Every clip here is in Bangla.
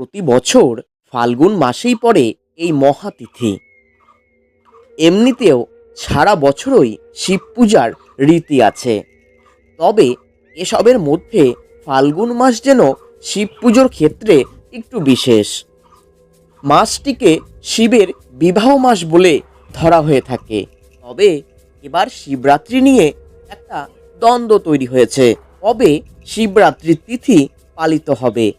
প্রতি বছর ফাল্গুন মাসেই পড়ে এই মহাতিথি। এমনিতেও সারা বছরই শিব পূজার রীতি আছে। তবে এসবের মধ্যে ফাল্গুন মাস যেন শিব পুজোর ক্ষেত্রে একটু বিশেষ। মাসটিকে শিবের বিবাহ মাস বলে ধরা হয়ে থাকে। তবে এবার শিবরাত্রি নিয়ে একটা দ্বন্দ্ব তৈরি হয়েছে। কবে শিবরাত্রির তিথি পালিত হবে?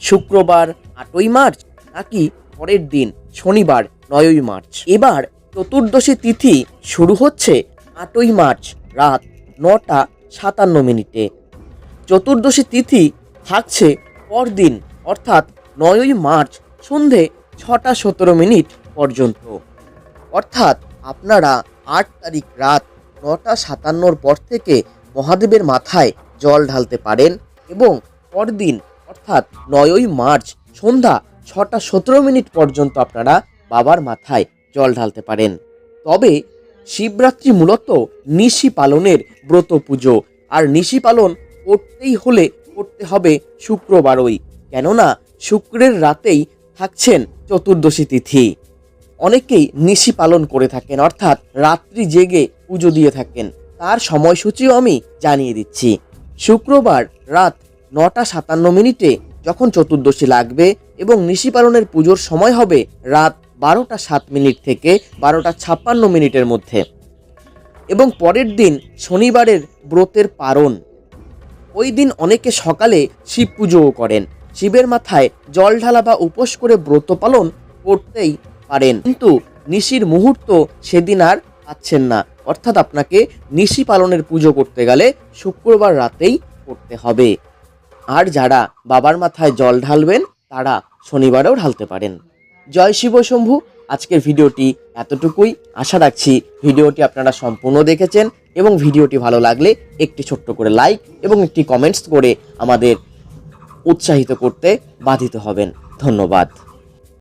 শুক্রবার আটই মার্চ নাকি পরের দিন শনিবার নয়ই মার্চ? এবার চতুর্দশী তিথি শুরু হচ্ছে আটই মার্চ রাত নটা সাতান্ন মিনিটে। চতুর্দশী তিথি থাকছে পরদিন, অর্থাৎ নয়ই মার্চ সন্ধে ছটা সতেরো মিনিট পর্যন্ত। অর্থাৎ আপনারা আট তারিখ রাত নটা সাতান্নর পর থেকে মহাদেবের মাথায় জল ঢালতে পারেন এবং পরদিন অর্থাৎ নয়ই মার্চ সন্ধ্যা ছটা সতেরো মিনিট পর্যন্ত আপনারা বাবার মাথায় জল ঢালতে পারেন। তবে শিবরাত্রি মূলত নিশি পালনের ব্রত পুজো। আর নিশি পালন করতেই হলে করতে হবে শুক্রবারই। কেননা শুক্রের রাতেই থাকছেন চতুর্দশী তিথি। অনেকেই নিশি পালন করে থাকেন, অর্থাৎ রাত্রি জেগে পুজো দিয়ে থাকেন। তার সময়সূচিও আমি জানিয়ে দিচ্ছি। শুক্রবার রাত নটা সাতান্ন মিনিটে যখন চতুর্দশী লাগবে এবং নিশি পালনের পুজোর সময় হবে রাত বারোটা সাত মিনিট থেকে বারোটা ছাপ্পান্ন মিনিটের মধ্যে। এবং পরের দিন শনিবারের ব্রতের পারণ। ওই দিন অনেকে সকালে শিব পুজোও করেন। শিবের মাথায় জল ঢালা বা উপোস করে ব্রত পালন করতেই পারেন। কিন্তু নিশির মুহূর্ত সেদিন আর পাচ্ছেন না। অর্থাৎ আপনাকে নিশি পালনের পুজো করতে গেলে শুক্রবার রাতেই করতে হবে। আর যারা বাবার মাথায় জল ঢালবেন, তারা শনিবারেও ঢালতে পারেন। জয় শিব শম্ভু, আজকের ভিডিওটি এতটুকুই। আশা রাখছি ভিডিওটি আপনারা সম্পূর্ণ দেখেছেন এবং ভিডিওটি ভালো লাগলে একটি ছোট্ট করে লাইক এবং একটি কমেন্টস করে আমাদের উৎসাহিত করতে বাধিত হবেন। ধন্যবাদ।